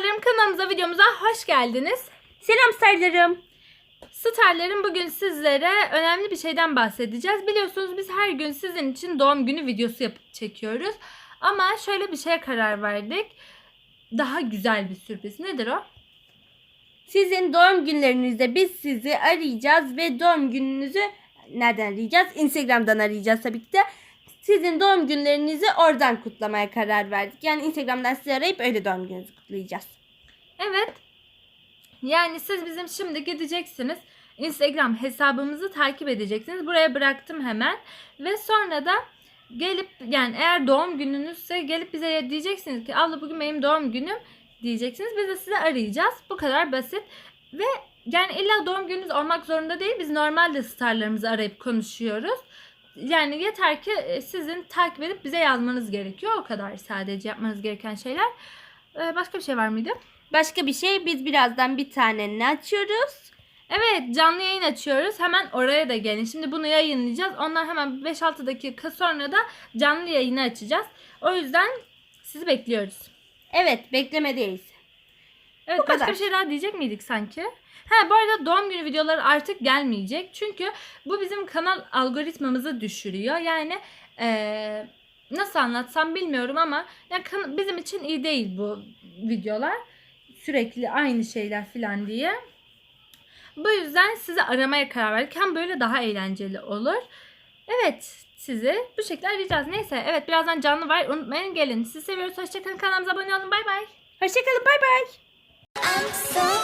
Kanalımıza videomuza hoş geldiniz. Selam starlarım. Starların bugün sizlere önemli bir şeyden bahsedeceğiz. Biliyorsunuz biz her gün sizin için doğum günü videosu yapıp çekiyoruz. Ama şöyle bir şeye karar verdik. Daha güzel bir sürpriz. Nedir o? Sizin doğum günlerinizde biz sizi arayacağız ve doğum gününüzü nereden arayacağız? Instagram'dan arayacağız tabii ki de. Sizin doğum günlerinizi oradan kutlamaya karar verdik. Yani Instagram'dan sizi arayıp öyle doğum gününüzü kutlayacağız. Evet. Yani siz bizim şimdi gideceksiniz. Instagram hesabımızı takip edeceksiniz. Buraya bıraktım hemen. Ve sonra da gelip yani eğer doğum gününüzse gelip bize diyeceksiniz ki abla bugün benim doğum günüm diyeceksiniz. Biz de sizi arayacağız. Bu kadar basit. Ve yani illa doğum gününüz olmak zorunda değil. Biz normalde starlarımızı arayıp konuşuyoruz. Yani yeter ki e, sizin takip edip bize yazmanız gerekiyor. O kadar sadece yapmanız gereken şeyler. Ee, Başka bir şey var mıydı? Başka bir şey biz birazdan bir tane ne açıyoruz? Evet canlı yayın açıyoruz. Hemen oraya da gelin. Şimdi bunu yayınlayacağız. Ondan hemen 5-6 dakika sonra da canlı yayını açacağız. O yüzden sizi bekliyoruz. Evet beklemedeyiz. Evet Bu başka kadar. bir şey daha diyecek miydik sanki? Ha bu arada doğum günü videoları artık gelmeyecek. Çünkü bu bizim kanal algoritmamızı düşürüyor. Yani eee, nasıl anlatsam bilmiyorum ama yani bizim için iyi değil bu videolar. Sürekli aynı şeyler falan diye. Bu yüzden sizi aramaya karar verdik. Hem böyle daha eğlenceli olur. Evet sizi bu şekilde arayacağız. Neyse evet birazdan canlı var. Unutmayın gelin. Sizi seviyoruz. Hoşçakalın. Kanalımıza abone olun. Bay bay. Hoşçakalın bay bay. I'm so